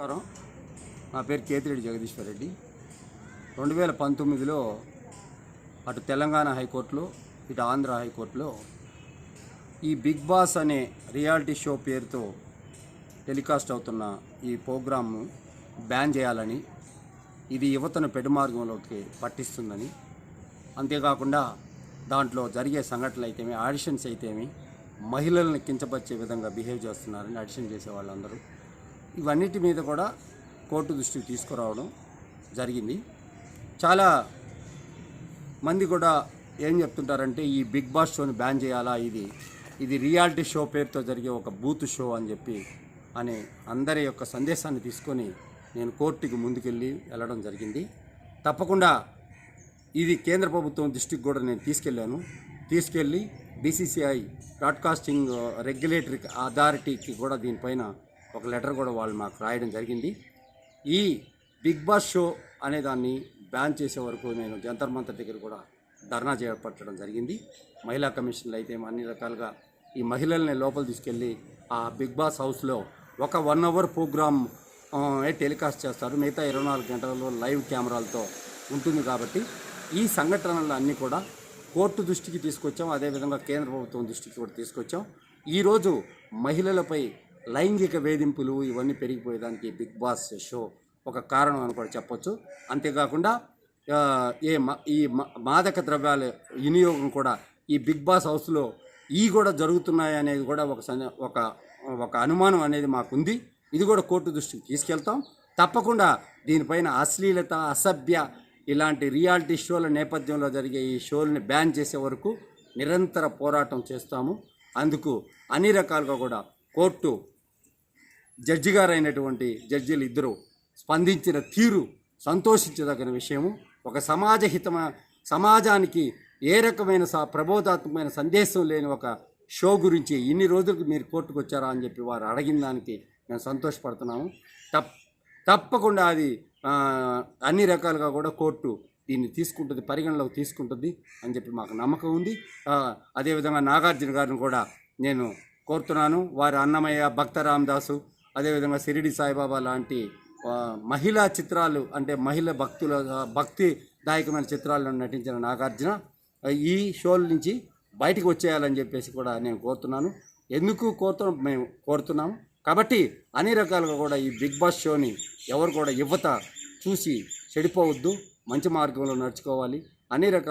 నమస్కారం. నా పేరు కేతిరెడ్డి జగదీశ్వర్ రెడ్డి. రెండు వేల పంతొమ్మిదిలో అటు తెలంగాణ హైకోర్టులో ఇటు ఆంధ్ర హైకోర్టులో ఈ బిగ్ బాస్ అనే రియాలిటీ షో పేరుతో టెలికాస్ట్ అవుతున్న ఈ ప్రోగ్రామ్ను బ్యాన్ చేయాలని ఇది యువతను పెడుమార్గంలోకి పట్టిస్తుందని. అంతేకాకుండా దాంట్లో జరిగే సంఘటనలు అయితేమి ఆడిషన్స్ అయితేమి మహిళలను కించపరిచే విధంగా బిహేవ్ చేస్తున్నారని ఆడిషన్ చేసే వాళ్ళందరూ. ఇవన్నిటి మీద కూడా కోర్టు దృష్టికి తీసుకురావడం జరిగింది. చాలా మంది కూడా ఏం చెప్తుంటారంటే ఈ బిగ్ బాస్ షోని బ్యాన్ చేయాలా ఇది ఇది రియాలిటీ షో పేరుతో జరిగే ఒక బూత్ షో అని చెప్పి అనే అందరి యొక్క సందేశాన్ని తీసుకొని నేను కోర్టుకి ముందుకెళ్ళి వెళ్ళడం జరిగింది. తప్పకుండా ఇది కేంద్ర ప్రభుత్వం దృష్టికి కూడా నేను తీసుకెళ్ళాను. తీసుకెళ్ళి బీసీసీఐ బ్రాడ్కాస్టింగ్ రెగ్యులేటరీ అథారిటీకి కూడా దీనిపైన ఒక లెటర్ కూడా వాళ్ళు మాకు రాయడం జరిగింది. ఈ బిగ్ బాస్ షో అనే దాన్ని బ్యాన్ చేసే వరకు నేను జంతర్ మంతర్ దగ్గర కూడా ధర్నా చేపట్టడం జరిగింది. మహిళా కమిషన్లు అయితే అన్ని రకాలుగా ఈ మహిళల్ని లోపల తీసుకెళ్ళి ఆ బిగ్ బాస్ హౌస్లో ఒక వన్ అవర్ ప్రోగ్రామ్ టెలికాస్ట్ చేస్తారు. మిగతా ఇరవై నాలుగు గంటలలో లైవ్ కెమెరాలతో ఉంటుంది కాబట్టి ఈ సంఘటనలు అన్నీ కూడా కోర్టు దృష్టికి తీసుకొచ్చాం. అదేవిధంగా కేంద్ర ప్రభుత్వం దృష్టికి కూడా తీసుకొచ్చాం. ఈరోజు మహిళలపై లైంగిక వేధింపులు ఇవన్నీ పెరిగిపోయేదానికి బిగ్ బాస్ షో ఒక కారణం అని కూడా చెప్పొచ్చు. అంతేకాకుండా ఏ ఈ మాదక ద్రవ్యాల వినియోగం కూడా ఈ బిగ్ బాస్ హౌస్లో ఈ కూడా జరుగుతున్నాయి అనేది కూడా ఒక ఒక ఒక అనుమానం అనేది మాకుంది. ఇది కూడా కోర్టు దృష్టికి తీసుకెళ్తాం. తప్పకుండా దీనిపైన అశ్లీలత అసభ్య ఇలాంటి రియాలిటీ షోల నేపథ్యంలో జరిగే ఈ షోలని బ్యాన్ చేసే వరకు నిరంతర పోరాటం చేస్తాము. అందుకు అన్ని రకాలుగా కూడా కోర్టు జడ్జి గారైనటువంటి జడ్జీలు ఇద్దరు స్పందించిన తీరు సంతోషించదగిన విషయము. ఒక సమాజ హితమ సమాజానికి ఏ రకమైన స ప్రబోధాత్మకమైన సందేశం లేని ఒక షో గురించి ఇన్ని రోజులకు మీరు కోర్టుకు వచ్చారా అని చెప్పి వారు అడిగిన దానికి మేము సంతోషపడుతున్నాము. తప్ తప్పకుండా అది అన్ని రకాలుగా కూడా కోర్టు దీన్ని తీసుకుంటుంది పరిగణలోకి తీసుకుంటుంది అని చెప్పి మాకు నమ్మకం ఉంది. అదేవిధంగా నాగార్జున గారిని కూడా నేను కోరుతున్నాను. వారి అన్నమయ్య భక్త రామదాసు అదేవిధంగా సిరిడి సాయిబాబా లాంటి మహిళా చిత్రాలు అంటే మహిళ భక్తుల భక్తి దాయకమైన చిత్రాలను నటించిన నాగార్జున ఈ షోల నుంచి బయటికి వచ్చేయాలని చెప్పేసి కూడా నేను కోరుతున్నాను. ఎందుకు కోరుతు మేము కోరుతున్నాము కాబట్టి అన్ని రకాలుగా కూడా ఈ బిగ్ బాస్ షోని ఎవరు కూడా యువత చూసి చెడిపోవద్దు. మంచి మార్గంలో నడుచుకోవాలి. అన్ని రకాల